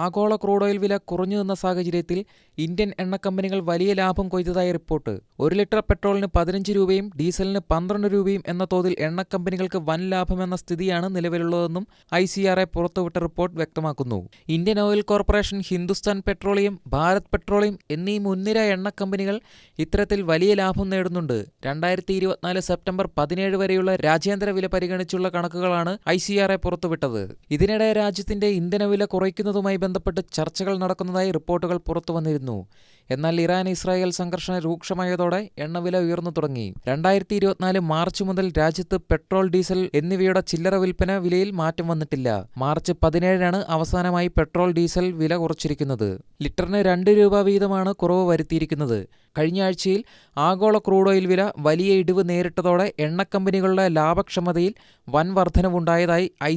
ആഗോള crude oil വില കുറഞ്ഞു നിന്ന സാഹചര്യത്തിൽ ഇന്ത്യൻ എണ്ണക്കമ്പനികൾ വലിയ ലാഭം കൊയ്തതായി റിപ്പോർട്ട്. ഒരു ലിറ്റർ പെട്രോളിന് പതിനഞ്ച് രൂപയും ഡീസലിന് പന്ത്രണ്ട് രൂപയും എന്ന തോതിൽ എണ്ണക്കമ്പനികൾക്ക് വൻ ലാഭമെന്ന സ്ഥിതിയാണ് നിലവിലുള്ളതെന്നും ഐ സി ആർ എ പുറത്തുവിട്ട റിപ്പോർട്ട് വ്യക്തമാക്കുന്നു. Indian Oil Corporation Hindustan Petroleum Bharat Petroleum എന്നീ മുൻനിര എണ്ണക്കമ്പനികൾ ഇത്തരത്തിൽ വലിയ ലാഭം നേടുന്നുണ്ട്. രണ്ടായിരത്തി ഇരുപത്തിനാല് സെപ്റ്റംബർ പതിനേഴ് വരെയുള്ള രാജ്യാന്തര വില പരിഗണിച്ചുള്ള കണക്കുകളാണ് ഐ സി ആർ എ പുറത്തുവിട്ടത്. ഇതിനിടെ രാജ്യത്തിന്റെ ഇന്ധനവില കുറയ്ക്കുന്നതുമായി ബന്ധപ്പെട്ട് ചർച്ചകൾ നടക്കുന്നതായി റിപ്പോർട്ടുകൾ പുറത്തുവന്നിരുന്നു. എന്നാൽ ഇറാൻ ഇസ്രായേൽ സംഘർഷം രൂക്ഷമായതോടെ എണ്ണവില ഉയർന്നു തുടങ്ങി. രണ്ടായിരത്തി ഇരുപത്തിനാല് മാർച്ച് മുതൽ രാജ്യത്ത് പെട്രോൾ ഡീസൽ എന്നിവയുടെ ചില്ലറ വിൽപ്പന വിലയിൽ മാറ്റം വന്നിട്ടില്ല. മാർച്ച് പതിനേഴിനാണ് അവസാനമായി പെട്രോൾ ഡീസൽ വില കുറച്ചിരിക്കുന്നത്. ലിറ്ററിന് രണ്ട് രൂപ വീതമാണ് കുറവ് വരുത്തിയിരിക്കുന്നത്. കഴിഞ്ഞ ആഴ്ചയിൽ ആഗോള ക്രൂഡ് ഓയിൽ വില വലിയ ഇടിവ് നേരിട്ടതോടെ എണ്ണക്കമ്പനികളുടെ ലാഭക്ഷമതയിൽ വൻ വർധനവുണ്ടായതായി ഐ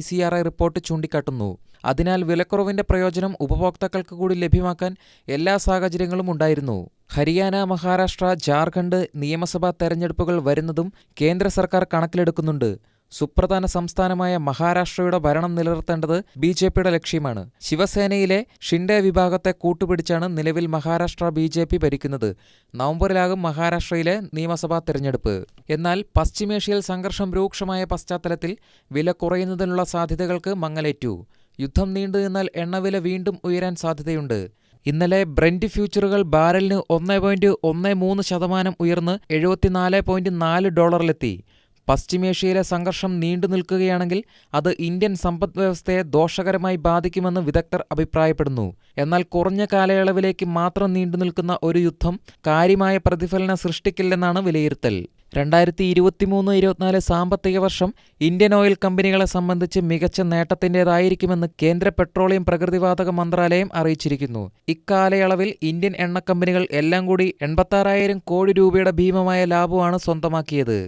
റിപ്പോർട്ട് ചൂണ്ടിക്കാട്ടുന്നു. അതിനാൽ വിലക്കുറവിന്റെ പ്രയോജനം ഉപഭോക്താക്കൾക്ക് കൂടി ലഭ്യമാക്കാൻ എല്ലാ സാഹചര്യങ്ങളും ഉണ്ടായിരുന്നു. ഹരിയാന മഹാരാഷ്ട്ര ജാർഖണ്ഡ് നിയമസഭാ തെരഞ്ഞെടുപ്പുകൾ വരുന്നതും കേന്ദ്ര സർക്കാർ കണക്കിലെടുക്കുന്നുണ്ട്. സുപ്രധാന സംസ്ഥാനമായ മഹാരാഷ്ട്രയുടെ ഭരണം നിലനിർത്തേണ്ടത് ബി ജെ പിയുടെ ലക്ഷ്യമാണ്. ശിവസേനയിലെ ഷിൻഡെ വിഭാഗത്തെ കൂട്ടുപിടിച്ചാണ് നിലവിൽ മഹാരാഷ്ട്ര ബി ജെ പി ഭരിക്കുന്നത്. നവംബറിലാകും മഹാരാഷ്ട്രയിലെ നിയമസഭാ തെരഞ്ഞെടുപ്പ്. എന്നാൽ പശ്ചിമേഷ്യയിൽ സംഘർഷം രൂക്ഷമായ പശ്ചാത്തലത്തിൽ വില കുറയുന്നതിനുള്ള സാധ്യതകൾക്ക് മങ്ങലേറ്റു. യുദ്ധം നീണ്ടു നിന്നാൽ എണ്ണവില വീണ്ടും ഉയരാൻ സാധ്യതയുണ്ട്. ഇന്നലെ ബ്രെൻഡ് ഫ്യൂച്ചറുകൾ ബാരലിന് ഒന്ന് പോയിന്റ് ഒന്ന് മൂന്ന് ശതമാനം ഉയർന്ന് എഴുപത്തിനാല് പോയിന്റ് നാല് ഡോളറിലെത്തി. പശ്ചിമേഷ്യയിലെ സംഘർഷം നീണ്ടു നിൽക്കുകയാണെങ്കിൽ അത് ഇന്ത്യൻ സമ്പദ്വ്യവസ്ഥയെ ദോഷകരമായി ബാധിക്കുമെന്ന് വിദഗ്ധർ അഭിപ്രായപ്പെടുന്നു. എന്നാൽ കുറഞ്ഞ കാലയളവിലേക്ക് മാത്രം നീണ്ടു നിൽക്കുന്ന ഒരു യുദ്ധം കാര്യമായ പ്രതിഫലനം സൃഷ്ടിക്കില്ലെന്നാണ് വിലയിരുത്തൽ. രണ്ടായിരത്തി ഇരുപത്തിമൂന്ന് ഇരുപത്തിനാല് സാമ്പത്തിക വർഷം ഇന്ത്യൻ ഓയിൽ കമ്പനികളെ സംബന്ധിച്ച് മികച്ച നേട്ടത്തിന്റെതായിരിക്കുമെന്ന് കേന്ദ്ര പെട്രോളിയം പ്രകൃതിവാതക മന്ത്രാലയം അറിയിച്ചിരിക്കുന്നു. ഇക്കാലയളവിൽ ഇന്ത്യൻ എണ്ണക്കമ്പനികൾ എല്ലാം കൂടി എൺപത്താറായിരം കോടി രൂപയുടെ ഭീമമായ ലാഭമാണ് സ്വന്തമാക്കിയത്.